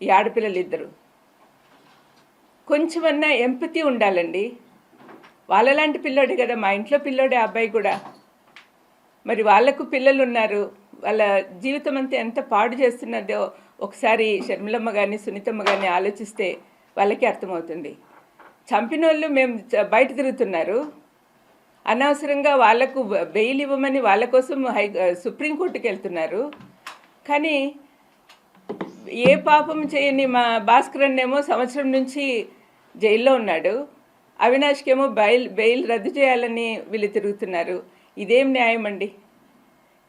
ఈ ఆడపిల్లలు ఇద్దరు కొంచెమన్నా ఎంపతి ఉండాలండి. వాళ్ళలాంటి పిల్లోడే కదా మా ఇంట్లో పిల్లోడే ఆ అబ్బాయి కూడా. మరి వాళ్ళకు పిల్లలు ఉన్నారు వాళ్ళ జీవితం అంతా ఎంత పాడు చేస్తున్నదో ఒకసారి షర్మిలమ్మ కానీ సునీతమ్మ కానీ ఆలోచిస్తే వాళ్ళకి అర్థమవుతుంది. చంపిన వాళ్ళు మేము బయట తిరుగుతున్నారు. అనవసరంగా వాళ్ళకు బెయిల్ ఇవ్వమని వాళ్ళ కోసం హై సుప్రీంకోర్టుకి వెళ్తున్నారు కానీ ఏ పాపం చేయని మా భాస్కరన్ ఏమో సంవత్సరం నుంచి జైల్లో ఉన్నాడు. అవినాష్కేమో బెయిల్ బెయిల్ రద్దు చేయాలని వీళ్ళు తిరుగుతున్నారు. ఇదేం న్యాయం అండి?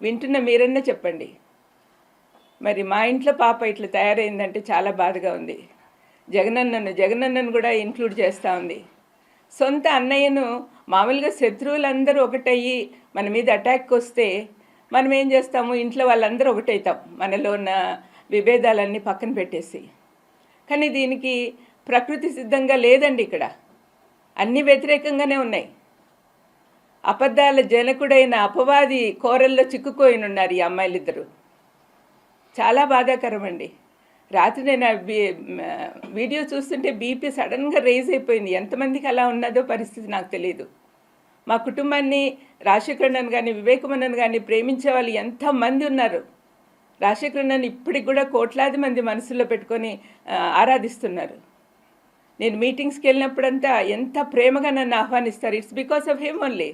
వింటున్న మీరన్నా చెప్పండి. మరి మా ఇంట్లో పాప ఇట్లా తయారైందంటే చాలా బాధగా ఉంది. జగనన్నను జగనన్నను కూడా ఇంక్లూడ్ చేస్తూ ఉంది. సొంత అన్నయ్యను మామూలుగా శత్రువులందరూ ఒకటయ్యి మన మీద అటాక్ వస్తే మనం ఏం చేస్తాము? ఇంట్లో వాళ్ళందరూ ఒకటవుతాం మనలో ఉన్న విభేదాలన్నీ పక్కన పెట్టేసి. కానీ దీనికి ప్రకృతి సిద్ధంగా లేదండి ఇక్కడ. అన్నీ వ్యతిరేకంగానే ఉన్నాయి. అబద్ధాల జనకుడైన అపవాది కోరల్లో చిక్కుకోయిన ఉన్నారు ఈ అమ్మాయిలిద్దరూ. చాలా బాధాకరం అండి రాత్రి నేను వీడియో చూస్తుంటే బీపీ సడన్గా రేజ్ అయిపోయింది. ఎంతమందికి అలా ఉన్నదో పరిస్థితి నాకు తెలియదు మా కుటుంబాన్ని రాజశేఖరణను కానీ వివేకమన్నను కానీ ప్రేమించే వాళ్ళు ఎంతమంది ఉన్నారు. రాజశేఖరన్ ఇప్పటికి కూడా కోట్లాది మంది మనసులో పెట్టుకొని ఆరాధిస్తున్నారు. నేను మీటింగ్స్కి వెళ్ళినప్పుడంతా ఎంత ప్రేమగా నన్ను ఆహ్వానిస్తారు. It's because of him only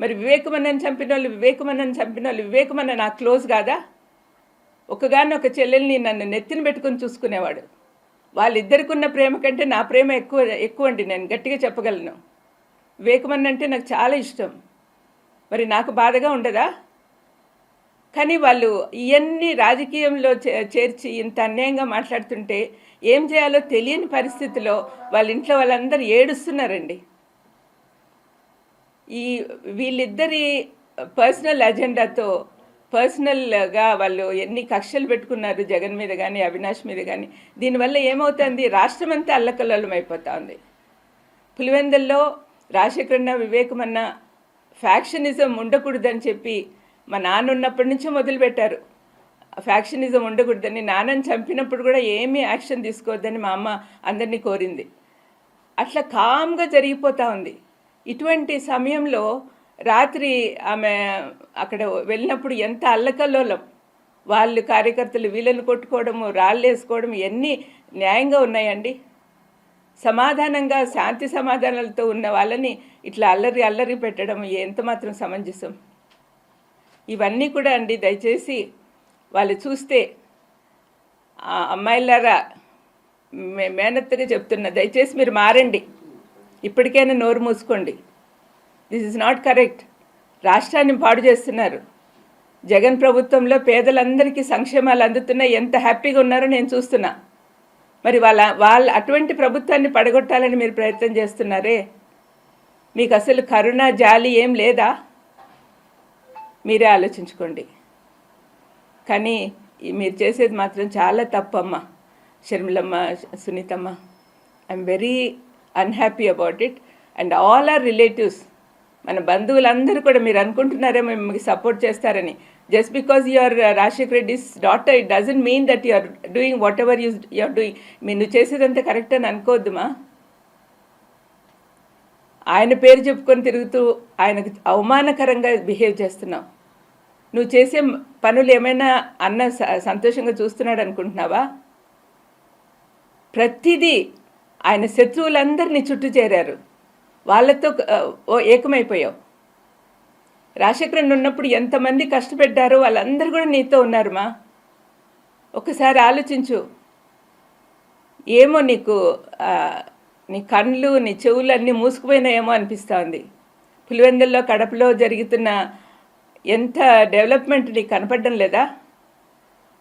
మరి వివేకమన్నని చంపిన వాళ్ళు వివేకమన్నని చంపిన వాళ్ళు వివేకమన్న నాకు క్లోజ్ కాదా? ఒకగాని ఒక చెల్లెల్ని నన్ను నెత్తిన పెట్టుకొని చూసుకునేవాడు. వాళ్ళిద్దరికి ఉన్న ప్రేమ కంటే నా ప్రేమ ఎక్కువ ఎక్కువ అండి నేను గట్టిగా చెప్పగలను. వివేకమన్న అంటే నాకు చాలా ఇష్టం. మరి నాకు బాధగా ఉండదా? కానీ వాళ్ళు ఇవన్నీ రాజకీయంలో చే- చేర్చి ఇంత అన్యాయంగా మాట్లాడుతుంటే ఏం చేయాలో తెలియని పరిస్థితిలో వాళ్ళ ఇంట్లో వాళ్ళందరూ ఏడుస్తున్నారండి. ఈ వీళ్ళిద్దరి పర్సనల్ అజెండాతో పర్సనల్గా వాళ్ళు ఎన్ని కక్షలు పెట్టుకున్నారు జగన్ మీద కానీ అవినాష్ మీద కానీ దీనివల్ల ఏమవుతుంది? రాష్ట్రం అంతా అల్లకల్లోలం అయిపోతా ఉంది పులివెందల్లో రాజశేఖరన్న వివేకమన్న ఫ్యాక్షనిజం ఉండకూడదని చెప్పి మా నాన్న ఉన్నప్పటి నుంచే మొదలుపెట్టారు. ఫ్యాక్షనిజం ఉండకూడదని నాన్నని చంపినప్పుడు కూడా ఏమీ యాక్షన్ తీసుకోవద్దని మా అమ్మ అందరినీ కోరింది. అట్లా కామ్గా జరిగిపోతూ ఉంది. ఇటువంటి సమయంలో రాత్రి ఆమె అక్కడ వెళ్ళినప్పుడు ఎంత అల్లకల్లోలం. వాళ్ళు కార్యకర్తలు వీళ్ళని కొట్టుకోవడము రాళ్ళు వేసుకోవడం ఇవన్నీ న్యాయంగా ఉన్నాయండి? సమాధానంగా శాంతి సమాధానాలతో ఉన్న వాళ్ళని ఇట్లా అల్లరి అల్లరి పెట్టడం ఎంతమాత్రం సమంజసం? ఇవన్నీ కూడా అండి దయచేసి వాళ్ళు చూస్తే ఆ అమ్మాయిలారా మే- మేనత్తగా చెప్తున్నా దయచేసి మీరు మారండి. ఇప్పటికైనా నోరు మూసుకోండి. దిస్ ఇస్ నాట్ కరెక్ట్ రాష్ట్రాన్ని పాడు చేస్తున్నారు. జగన్ ప్రభుత్వంలో పేదలందరికీ సంక్షేమాలు అందుతున్నాయి. ఎంత హ్యాపీగా ఉన్నారో నేను చూస్తున్నా. మరి వాళ్ళ వాళ్ళ అటువంటి ప్రభుత్వాన్ని పడగొట్టాలని మీరు ప్రయత్నం చేస్తున్నారే? మీకు అసలు కరుణ జాలి ఏం లేదా? మీరే ఆలోచించుకోండి. కానీ మీరు చేసేది మాత్రం చాలా తప్పమ్మ షర్మిలమ్మ సునీతమ్మ. I'm very unhappy about it and all our relatives మన బంధువులందరూ కూడా మీరు అనుకుంటున్నారేమో మీకు సపోర్ట్ చేస్తారని. Just because your Rajasekhar Reddy's daughter it doesn't mean that you're doing whatever use you're doing మీరు నువ్వు చేసేదంతా కరెక్ట్ అని అనుకోవద్దుమా? ఆయన పేరు చెప్పుకొని తిరుగుతూ ఆయనకు అవమానకరంగా బిహేవ్ చేస్తున్నావు. నువ్వు చేసే పనులు ఏమైనా అన్న స- సంతోషంగా చూస్తున్నాడు అనుకుంటున్నావా? ప్రతిదీ ఆయన శత్రువులందరినీ చుట్టూ చేరారు. వాళ్ళతో ఓ ఏకమైపోయావు. రాజశేఖరన్ ఉన్నప్పుడు ఎంతమంది కష్టపెట్టారో వాళ్ళందరూ కూడా నీతో ఉన్నారు మా ఒకసారి ఆలోచించు. ఏమో నీకు నీ కళ్ళు నీ చెవులు అన్నీ మూసుకుపోయినాయేమో అనిపిస్తోంది పులివెందుల్లో కడపలో జరుగుతున్న ఎంత డెవలప్మెంట్ నీకు కనపడడం లేదా?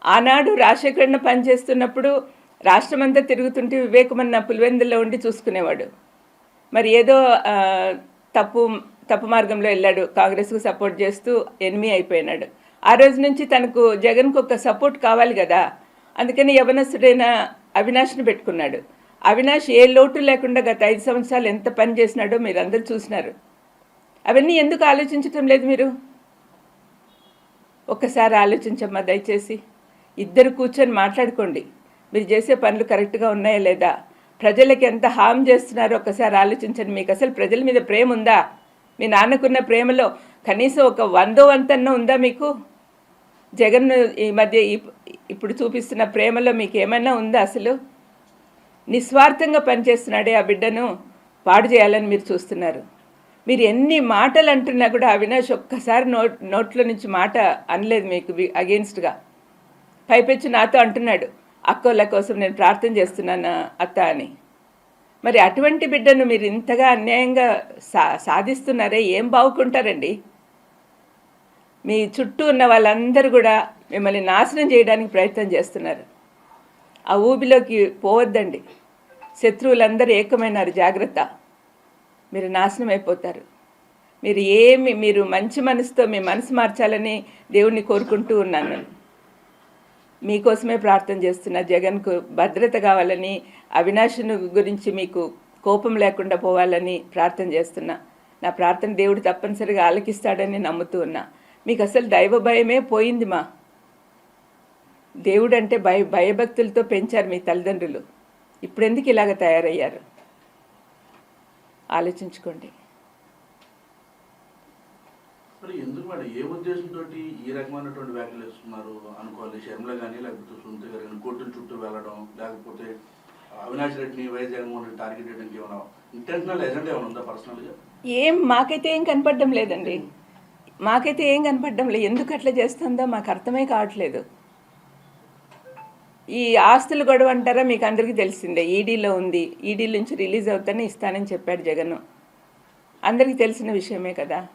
ఆనాడు రాజశేఖరన్న పనిచేస్తున్నప్పుడు రాష్ట్రమంతా తిరుగుతుంటే వివేకమన్న పులివెందుల్లో ఉండి చూసుకునేవాడు. మరి ఏదో తప్పు తప్పు మార్గంలో వెళ్ళాడు. కాంగ్రెస్కు సపోర్ట్ చేస్తూ ఎనిమి అయిపోయినాడు. ఆ రోజు నుంచి తనకు జగన్కు ఒక సపోర్ట్ కావాలి కదా? అందుకని యవనస్తుడైన అవినాష్ని పెట్టుకున్నాడు. అవినాష్ ఏ లోటు లేకుండా గత ఐదు సంవత్సరాలు ఎంత పని చేసినాడో మీరు అందరూ చూసినారు. అవన్నీ ఎందుకు ఆలోచించటం లేదు మీరు? ఒక్కసారి ఆలోచించమ్మా దయచేసి. ఇద్దరు కూర్చొని మాట్లాడుకోండి. మీరు చేసే పనులు కరెక్ట్గా ఉన్నాయా లేదా? ప్రజలకి ఎంత హామ్ చేస్తున్నారో ఒక్కసారి ఆలోచించండి. మీకు అసలు ప్రజల మీద ప్రేమ ఉందా? మీ నాన్నకున్న ప్రేమలో కనీసం ఒక వందో వంతన్న ఉందా మీకు? జగన్ ఈ మధ్య ఇప్పుడు చూపిస్తున్న ప్రేమలో మీకు ఏమైనా ఉందా అసలు? నిస్వార్థంగా పనిచేస్తున్నాడే ఆ బిడ్డను పాడు చేయాలని మీరు చూస్తున్నారు. మీరు ఎన్ని మాటలు అంటున్నా కూడా అవినాష్ ఒక్కసారి నోట్ నోట్లో నుంచి మాట అనలేదు మీకు అగేన్స్ట్గా పైపెచ్చి నాతో అంటున్నాడు అక్కోళ్ళ కోసం నేను ప్రార్థన చేస్తున్నాను అత్త అని. మరి అటువంటి బిడ్డను మీరు ఇంతగా అన్యాయంగా సా సాధిస్తున్నారే ఏం బాగుకుంటారండి? మీ చుట్టూ ఉన్న వాళ్ళందరూ కూడా మిమ్మల్ని నాశనం చేయడానికి ప్రయత్నం చేస్తున్నారు. ఆ ఊబిలోకి పోవద్దండి. శత్రువులందరూ ఏకమైనారు జాగ్రత్త. మీరు నాశనం అయిపోతారు. మీరు ఏమి మీరు మంచి మనసుతో మీ మనసు మార్చాలని దేవుణ్ణి కోరుకుంటూ ఉన్నాను మీకోసమే ప్రార్థన చేస్తున్న. జగన్కు భద్రత కావాలని అవినాశను గురించి మీకు కోపం లేకుండా పోవాలని ప్రార్థన చేస్తున్నా. నా ప్రార్థన దేవుడు తప్పనిసరిగా ఆలకిస్తాడని నమ్ముతూ ఉన్నా. మీకు అసలు దైవ భయమే పోయింది మా. దేవుడు అంటే భయ భయభక్తులతో పెంచారు మీ తల్లిదండ్రులు. ఇప్పుడు ఎందుకు ఇలాగ తయారయ్యారు? ఆలోచించుకోండి. ఎందుకు మేడం ఏ ఉద్దేశంతో ఈ రకమైనటువంటి వ్యాఖ్యలు అనుకోవాలి? షర్మిల కానీ లేకపోతే సునీత గారు కానీ కోర్టుల చుట్టూ వెళ్ళడం లేకపోతే అవినాష్ రెడ్డిని వైఎస్ జగన్మోహన్ రెడ్డి టార్గెట్ చేయడానికి ఏమైనా ఇంటెన్షనల్ ఎజెండా ఏమైనా ఉందా పర్సనల్గా? ఏం మాకైతే ఏం కనపడడం లేదండి. మాకైతే ఏం కనపడడం లేదు. ఎందుకు అట్లా చేస్తుందో మాకు అర్థమే కావట్లేదు. ఈ ఆస్తులు గొడవ అంటారా మీకు అందరికీ తెలిసిందే. ఈడీలో ఉంది. ఈడీ నుంచి రిలీజ్ అవుతానే ఇస్తానని చెప్పాడు జగన్. అందరికీ తెలిసిన విషయమే కదా.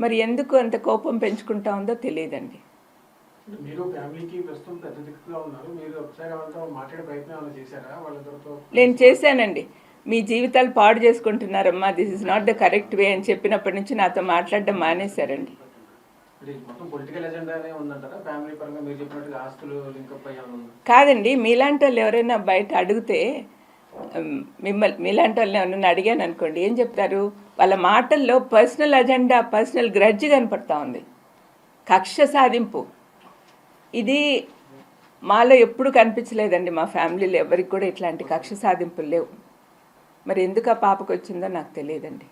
మరి ఎందుకు అంత కోపం పెంచుకుంటా ఉందో తెలియదండి. నేను చేశానండి. మీ జీవితాలు పాడు చేసుకుంటున్నారమ్మా. This is not the correct way అని చెప్పినప్పటి నుంచి నాతో మాట్లాడడం మానేశారండి. కాదండి మీలాంటి వాళ్ళు ఎవరైనా బయట అడిగితే మిమ్మల్ని మీలాంటి వాళ్ళని ఎవరైనా అడిగాను అనుకోండి ఏం చెప్తారు? వాళ్ళ మాటల్లో పర్సనల్ అజెండా పర్సనల్ గ్రడ్జ్ కనపడతా ఉంది. కక్ష సాధింపు. ఇది మాలో ఎప్పుడు కనిపించలేదండి మా ఫ్యామిలీలో ఎవరికి కూడా ఇట్లాంటి కక్ష సాధింపులు లేవు. మరి ఎందుకు ఆ పాపకు వచ్చిందో నాకు తెలియదండి.